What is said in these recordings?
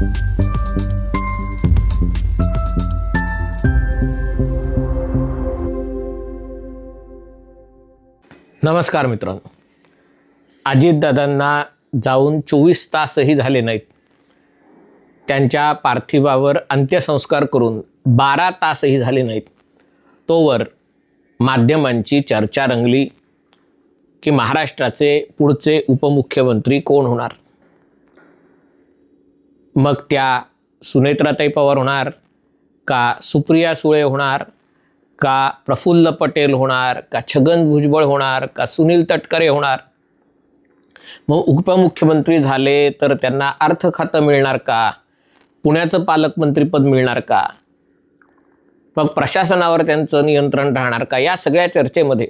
नमस्कार मित्रांनो. अजितदादांना जाऊन चोवीस तासही झाले नाहीत. त्यांच्या पार्थिवावर अंत्यसंस्कार करून बारा तासही झाले नाहीत. तोवर माध्यमांची चर्चा रंगली की महाराष्ट्राचे पुढचे उपमुख्यमंत्री कोण होणार? मग त्या सुनेत्राताई पवार होणार का सुप्रिया सुळे होणार का प्रफुल्ल पटेल होणार का छगन भुजबळ होणार का सुनील तटकरे होणार? मग उपमुख्यमंत्री झाले तर त्यांना अर्थ खातं मिळणार का? पुण्याचं पालकमंत्रीपद मिळणार का? मग प्रशासनावर त्यांचं नियंत्रण राहणार का? या सगळ्या चर्चेमध्ये.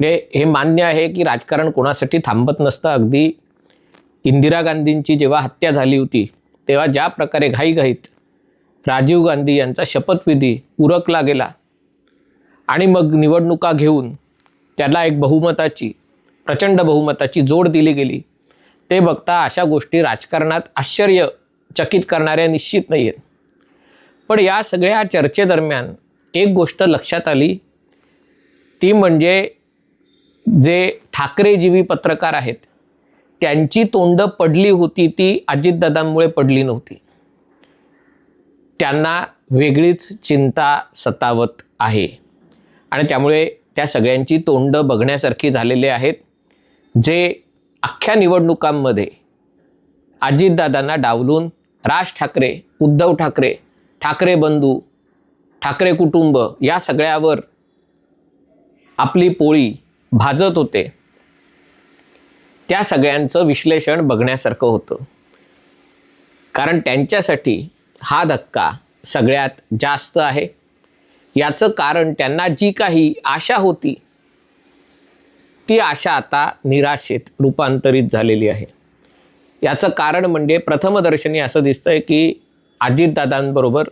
म्हणजे हे मान्य आहे की राजकारण कोणासाठी थांबत नसतं अगदी. इंदिरा गांधींची जेव्हा हत्या झाली होती तेव्हा ज्या प्रकारे घाईघाईत राजीव गांधी यांचा शपथविधी उरकला गेला आणि मग निवडणुका घेऊन त्याला एक बहुमताची प्रचंड बहुमताची जोड दिली गेली. ते बघता अशा गोष्टी राजकारणात आश्चर्यचकित करणाऱ्या निश्चित नाही आहेत पण या सगळ्या चर्चेदरम्यान एक गोष्ट लक्षात आली. ती म्हणजे जे ठाकरेजीवी पत्रकार आहेत त्यांची तोंड पडली होती ती अजितदादांमुळे पडली नव्हती. त्यांना वेगळीच चिंता सतावत आहे. आणि त्यामुळे त्या सगळ्यांची तोंड बघण्यासारखी झालेली आहेत. जे अख्ख्या निवडणुकांमध्ये अजितदादांना डावलून राज ठाकरे उद्धव ठाकरे ठाकरे बंधू ठाकरे कुटुंब या सगळ्यावर आपली पोळी भाजत होते. त्या सगळ्यांचं विश्लेषण बघण्यासारखं होतं. कारण त्यांच्यासाठी हा धक्का सगळ्यात जास्त आहे. याचं कारण त्यांना जी काही आशा होती ती आशा आता निराशेत रूपांतरित झालेली आहे. याचं कारण म्हणजे प्रथमदर्शनी असं दिसतंय की अजितदादांबरोबर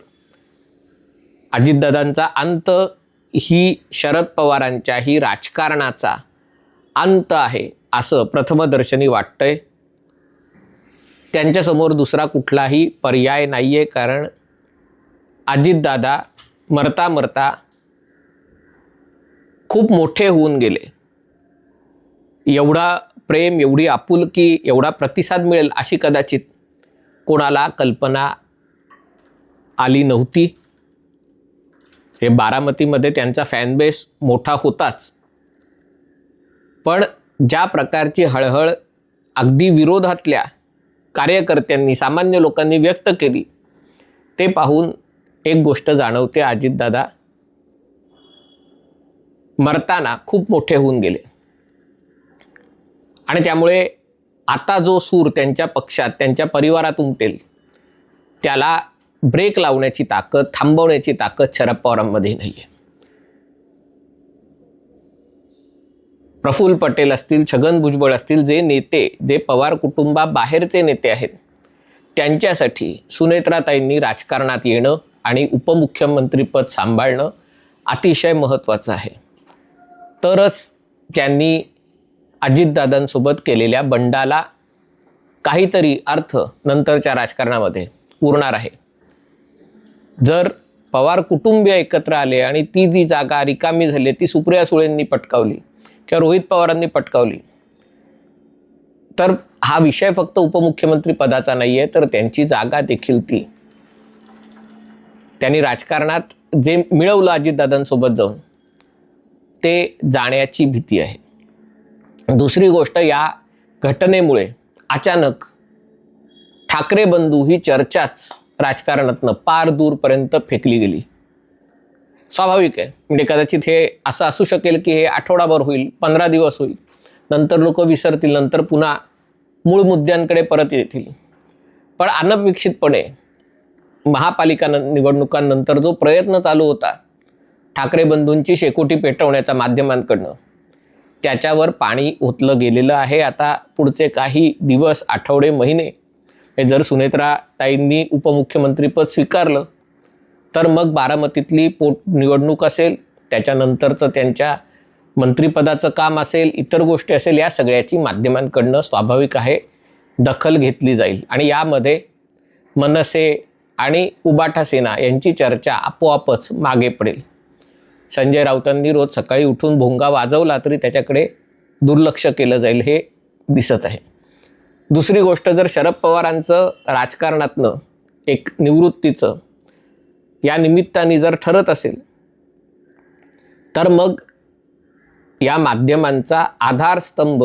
अजितदादांचा अंत ही शरद पवारांच्याही राजकारणाचा अंत आहे. असं प्रथमदर्शनी वाटतंय. त्यांच्यासमोर दुसरा कुठलाही पर्याय नाही आहे कारण अजितदादा मरता मरता खूप मोठे होऊन गेले. एवढा प्रेम एवढी आपुलकी एवढा प्रतिसाद मिळेल अशी कदाचित कोणाला कल्पना आली नव्हती. हे बारामतीमध्ये त्यांचा फॅनबेस मोठा होताच. पण ज्या प्रकारची हळहळ अगदी विरोधातल्या कार्यकर्त्यांनी सामान्य लोकांनी व्यक्त केली ते पाहून एक गोष्ट जाणवते अजितदादा. मरताना खूप मोठे होऊन गेले. आणि त्यामुळे आता जो सूर त्यांच्या पक्षात त्यांच्या परिवारात उमटेल त्याला ब्रेक लावण्याची ताकद थांबवण्याची ताकद शरद पवारांमध्ये नाही आहे प्रफुल्ल पटेल असतील छगन भुजबळ असतील जे नेते जे पवार कुटुंबाबाहेरचे नेते आहेत त्यांच्यासाठी सुनेत्राताईंनी राजकारणात येणं आणि उपमुख्यमंत्रीपद सांभाळणं अतिशय महत्त्वाचं आहे. तरच त्यांनी अजितदादांसोबत केलेल्या बंडाला काहीतरी अर्थ नंतरच्या राजकारणामध्ये उरणार आहे. जर पवार कुटुंबीय एकत्र आले आणि ती जी जागा रिकामी झाली ती सुप्रिया सुळेंनी पटकावली किंवा रोहित पवारांनी पटकावली. तर हा विषय फक्त उपमुख्यमंत्री पदाचा नाही आहे तर त्यांची जागा देखील ती. त्यांनी राजकारणात जे मिळवलं अजितदादांसोबत जाऊन ते जाण्याची भीती आहे. दुसरी गोष्ट या घटनेमुळे अचानक ठाकरे बंधू ही चर्चाच राजकारणातनं पार दूरपर्यंत फेकली गेली. स्वाभाविक आहे. म्हणजे कदाचित हे असं असू शकेल की हे आठवडाभर होईल पंधरा दिवस होईल. नंतर लोक विसरतील नंतर पुन्हा मूळ मुद्द्यांकडे परत येतील. पण अनपेक्षितपणे महापालिका न- निवडणुकांनंतर जो प्रयत्न चालू होता ठाकरे बंधूंची शेकोटी पेटवण्याच्या माध्यमांकडनं त्याच्यावर पाणी ओतलं गेलेलं आहे. आता पुढचे काही दिवस आठवडे महिने हे जर सुनेत्रा ताईंनी उपमुख्यमंत्रीपद स्वीकारलं तर मग बारामतीतली पोट निवडणूक असेल त्याच्यानंतरचं त्यांच्या मंत्रिपदाचं काम असेल इतर गोष्टी असेल या सगळ्याची माध्यमांकडनं स्वाभाविक आहे दखल घेतली जाईल. आणि यामध्ये मनसे आणि उबाठा सेना यांची चर्चा आपोआपच मागे पडेल. संजय राऊतांनी रोज सकाळी उठून भोंगा वाजवला तरी त्याच्याकडे दुर्लक्ष केलं जाईल हे दिसत आहे. दुसरी गोष्ट जर शरद पवारांचं राजकारणातनं एक निवृत्तीचं या निमित्ताने जर ठरत असेल तर मग या माध्यमांचा आधारस्तंभ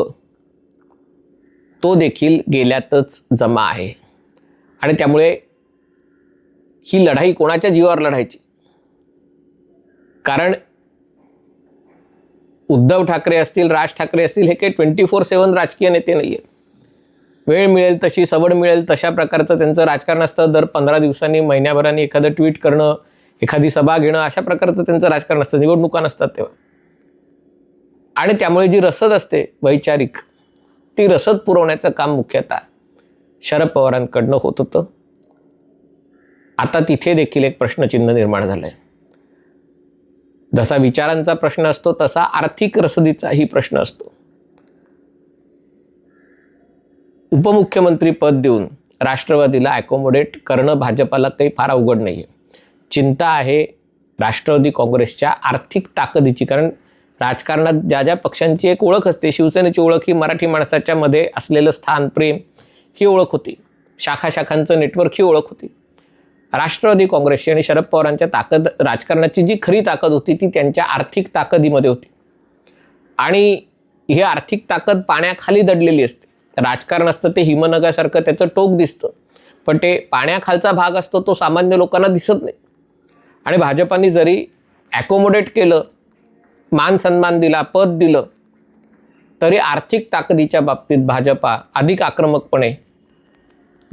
तो देखील गेल्यातच जमा आहे. आणि त्यामुळे ही लढाई कोणाच्या जीवावर लढायची? कारण उद्धव ठाकरे असतील राज ठाकरे असतील हे काही ट्वेंटी फोर सेवन राजकीय नेते नाही आहेत वेळ मिळेल तशी सवड मिळेल तशा प्रकारचं त्यांचं राजकारण असतं. दर पंधरा दिवसांनी महिन्याभराने एखादं ट्विट करणं एखादी सभा घेणं अशा प्रकारचं त्यांचं राजकारण असतं. निवडणुका नसतात तेव्हा. आणि त्यामुळे जी रसद असते वैचारिक ती रसद पुरवण्याचं काम मुख्यतः शरद पवारांकडनं होत होतं. आता तिथे देखील एक प्रश्नचिन्ह निर्माण झालं आहे जसा विचारांचा प्रश्न असतो तसा आर्थिक रसदीचाही प्रश्न असतो. उपमुख्यमंत्री पद देऊन राष्ट्रवादीला ॲकोमोडेट करणं भाजपाला काही फार अवघड नाही आहे चिंता आहे राष्ट्रवादी काँग्रेसच्या आर्थिक ताकदीची कारण राजकारणात ज्या ज्या पक्षांची एक ओळख असते शिवसेनेची ओळख ही मराठी माणसाच्या मध्ये असलेलं स्थान प्रेम ही ओळख होती. शाखा शाखांचं नेटवर्क ही ओळख होती. राष्ट्रवादी काँग्रेसची आणि शरद पवारांच्या ताकद राजकारणाची जी खरी ताकद होती ती त्यांच्या आर्थिक ताकदीमध्ये होती. आणि ही आर्थिक ताकद पाण्याखाली दडलेली असते. राजकारण असतं ते हिमनगासारखं त्याचं टोक दिसतं. पण ते पाण्याखालचा भाग असतो तो सामान्य लोकांना दिसत नाही. आणि भाजपाने जरी ॲकोमोडेट केलं मान सन्मान दिला पद दिलं तरी आर्थिक ताकदीच्या बाबतीत भाजपा अधिक आक्रमकपणे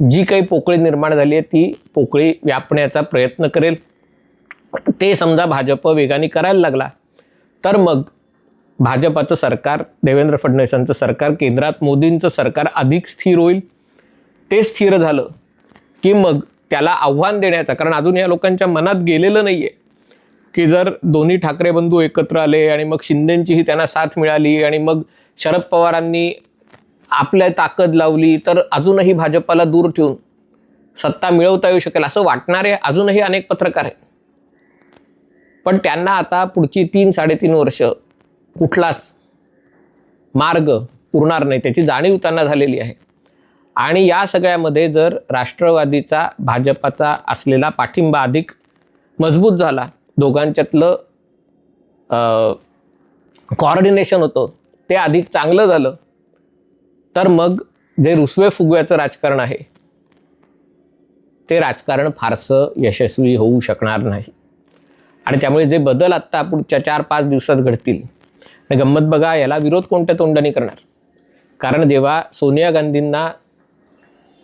जी काही पोकळी निर्माण झाली आहे ती पोकळी व्यापण्याचा प्रयत्न करेल. ते समजा भाजप वेगाने करायला लागला तर मग भाजपाचं सरकार देवेंद्र फडणवीसांचं सरकार केंद्रात मोदींचं सरकार अधिक स्थिर होईल? ते स्थिर झालं की मग त्याला आव्हान देण्याचं कारण अजून या लोकांच्या मनात गेलेलं नाही आहे की जर दोन्ही ठाकरे बंधू एकत्र आले आणि मग शिंदेंचीही त्यांना साथ मिळाली आणि मग शरद पवारांनी आपल्या ताकद लावली तर अजूनही भाजपाला दूर ठेवून सत्ता मिळवता येऊ शकेल असं वाटणारे अजूनही अनेक पत्रकार आहेत. पण त्यांना आता पुढची तीन साडेतीन वर्ष कुठलाच मार्ग पुरणार नाही. त्याची जाणीव त्यांना झालेली आहे. आणि या सगळ्यामध्ये जर राष्ट्रवादीचा भाजपाचा असलेला पाठिंबा अधिक मजबूत झाला दोघांच्यातलं कॉर्डिनेशन होतं ते अधिक चांगलं झालं तर मग जे रुसवे फुगव्याचं राजकारण आहे ते राजकारण फारसं यशस्वी होऊ शकणार नाही. आणि त्यामुळे जे बदल आत्ता पुढच्या चार पाच दिवसात घडतील गंमत बघा याला विरोध कोणत्या तोंडाने करणार? कारण जेव्हा सोनिया गांधींना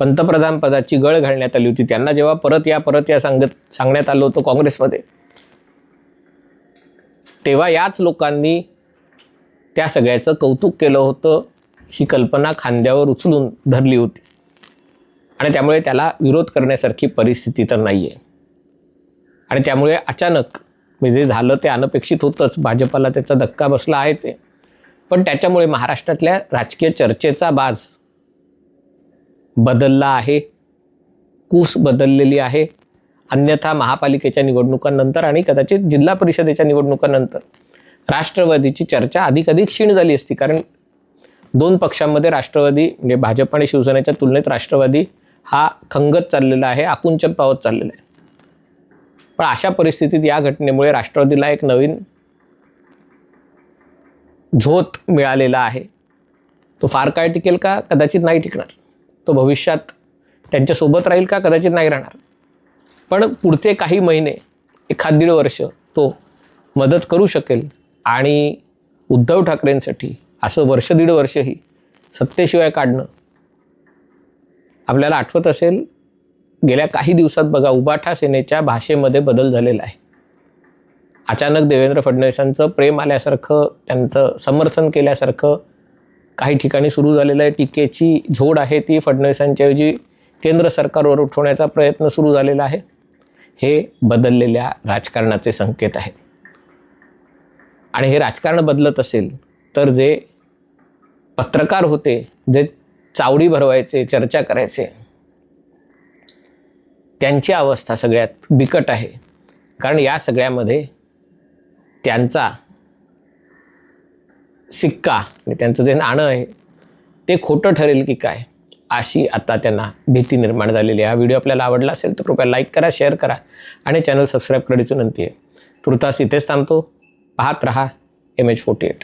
पंतप्रधान पदाची गळ घालण्यात आली होती त्यांना जेव्हा परत या परत या सांगत सांगण्यात आलं होतं काँग्रेसमध्ये तेव्हा याच लोकांनी त्या सगळ्याचं कौतुक केलं होतं ही कल्पना खांद्यावर उचलून धरली होती. आणि त्यामुळे त्याला विरोध करण्यासारखी परिस्थिती तर नाही आहे आणि त्यामुळे अचानक म्हणजे जे झालं ते अनपेक्षित होतंच. भाजपाला त्याचा धक्का बसला आहेच आहे पण त्याच्यामुळे महाराष्ट्रातल्या राजकीय चर्चेचा बाज बदलला आहे. कूस बदललेली आहे. अन्यथा महापालिकेच्या निवडणुकांनंतर आणि कदाचित जिल्हा परिषदेच्या निवडणुकांनंतर राष्ट्रवादीची चर्चा अधिक अधिक क्षीण झाली असती. कारण दोन पक्षांमध्ये राष्ट्रवादी म्हणजे भाजप आणि शिवसेनेच्या तुलनेत राष्ट्रवादी हा खंगत चाललेला आहे आकुंचन पावत चाललेला आहे. पण अशा परिस्थितीत या घटनेमुळे राष्ट्रवादीला एक नवीन झोत मिळालेला आहे. तो फार काळ टिकेल का? कदाचित नाही टिकणार. तो भविष्यात त्यांच्यासोबत राहील का? कदाचित नाही राहणार. पण पुढचे काही महिने एखाद दीड वर्ष तो मदत करू शकेल आणि उद्धव ठाकरेंसाठी असं वर्ष दीड वर्षही सत्तेशिवाय काढणं आपल्याला आठवत असेल गेल्या काही दिवसात बघा उबाठा सेनेच्या भाषेमध्ये बदल झालेला आहे. अचानक देवेंद्र फडणवीसांचं प्रेम आल्यासारखं त्यांचं समर्थन केल्यासारखं काही ठिकाणी सुरू झालेलं आहे. टीकेची झोड आहे ती फडणवीसांच्याऐवजी केंद्र सरकारवर उठवण्याचा प्रयत्न सुरू झालेला आहे. हे बदललेल्या राजकारणाचे संकेत आहेत. आणि हे राजकारण बदलत असेल तर जे पत्रकार होते जे चावडी भरवायचे चर्चा करायचे त्यांची अवस्था सगळ्यात बिकट आहे. कारण या सगळ्यामध्ये त्यांचा सिक्का आणि त्यांचं जे नाणं आहे ते खोटं ठरेल की काय अशी आता त्यांना भीती निर्माण झालेली आहे. हा व्हिडिओ आपल्याला आवडला असेल तर कृपया लाईक करा शेअर करा आणि चॅनल सबस्क्राईब करायची विनंती आहे. तुर्तास इथेच थांबतो. पाहत रहा एम एच फोर्टी एट